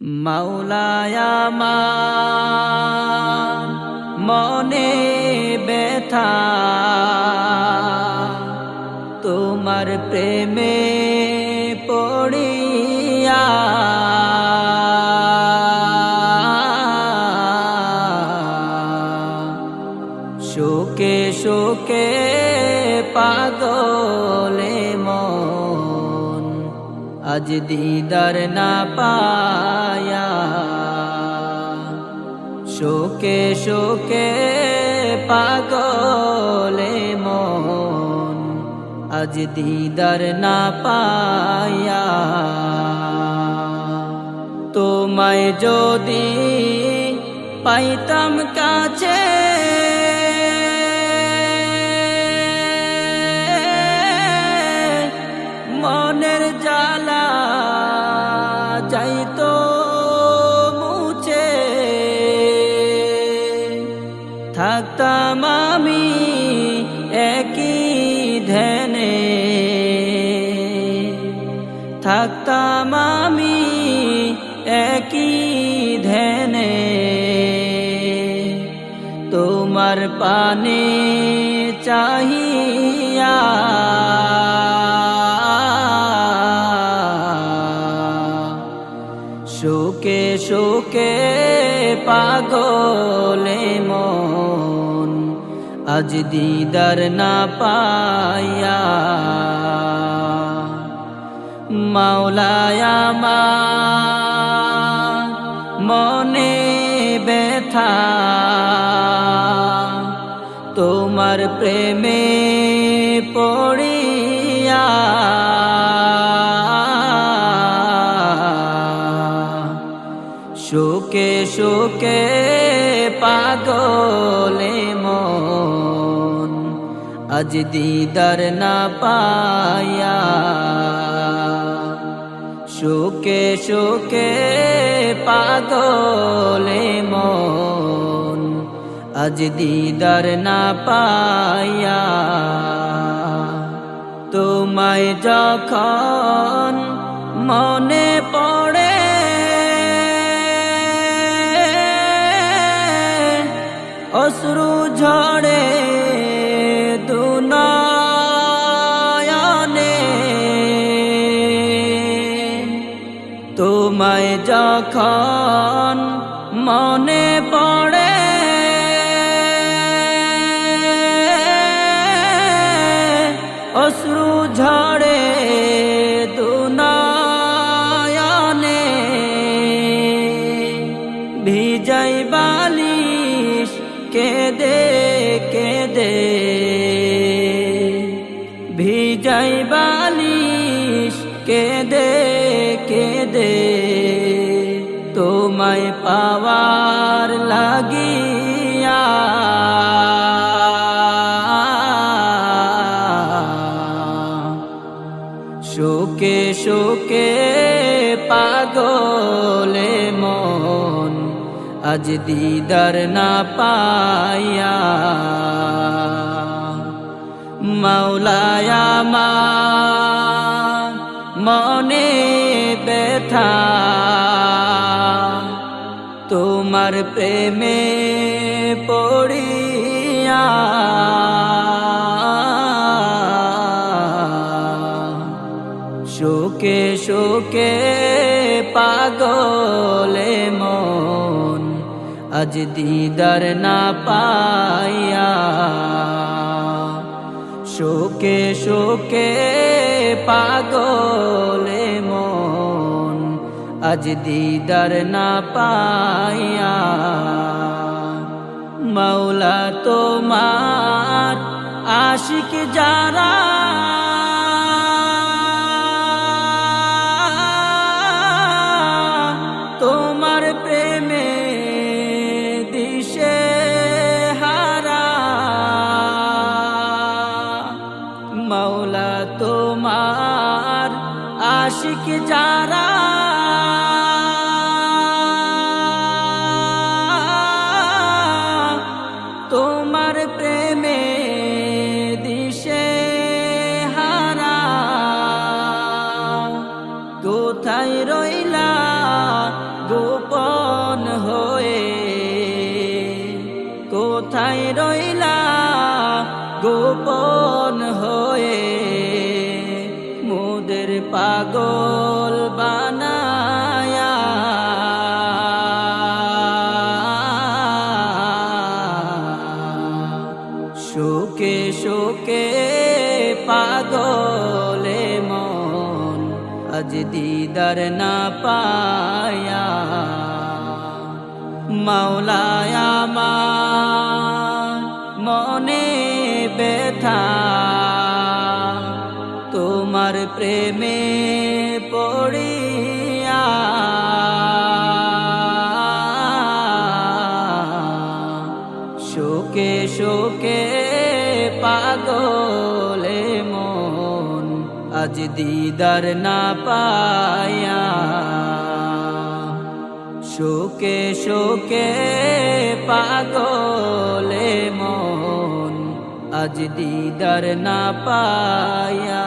মাওলায়ামা মনে ব্যথা। তোমার প্রেমে পড়িয়া। শোকে শোকে পাগলে আজ দিদার না পায়া। শোকে শোকে পাগলে মন, আজ দিদার না পায়া। তোমায় যদি পাইতাম কাছে যাইতো মুছে। থাকতাম আমি একই ধ্যানে। থাকতাম আমি একই ধ্যানে। তোমার পানে চাহিয়া আজ দিদার না পায়া মাওলায়ামা মনে ব্যথা তোমার প্রেমে পড়িয়া শোকে শোকে পাগলে আজ দিদার না পায়া। শোকে শোকে পাগলে মন, আজ দিদার না পায়া। তোমায় যখন মনে পড়ে তোমায় যখন মনে পড়ে অশ্রু ঝড়ে দুনয়নে ভিজাই বালিশ কেদে কেদে ভিজাই বালিশ কেদে। তোমায় পাওয়ার লাগিয়া। শোকে শোকে পাগলে মন আজ দিদার না পায়া মাওলায়ামা মনে ব্যথা। তোমার প্রেমে পড়িয়া। শোকে শোকে পাগলে মন, আজ দিদার না পায়া শোকে শোকে পাগলে মন, আজ দিদার না পায়া মৌলা তোমার আশিক যারা। মৌলা তোমার আশিক যারা। রইলা? গোপন হয়ে মোদের পাগল বানায়া। শোকে শোকে পাগলে মন আজ দিদার না পায়া। মাওলায়া মনে ব্যথা। তোমার প্রেমে পড়িয়া শোকে শোকে পাগলে মন আজ দিদার না পায়া। শোকে শোকে পাগলে মন আজ দিদার না পায়া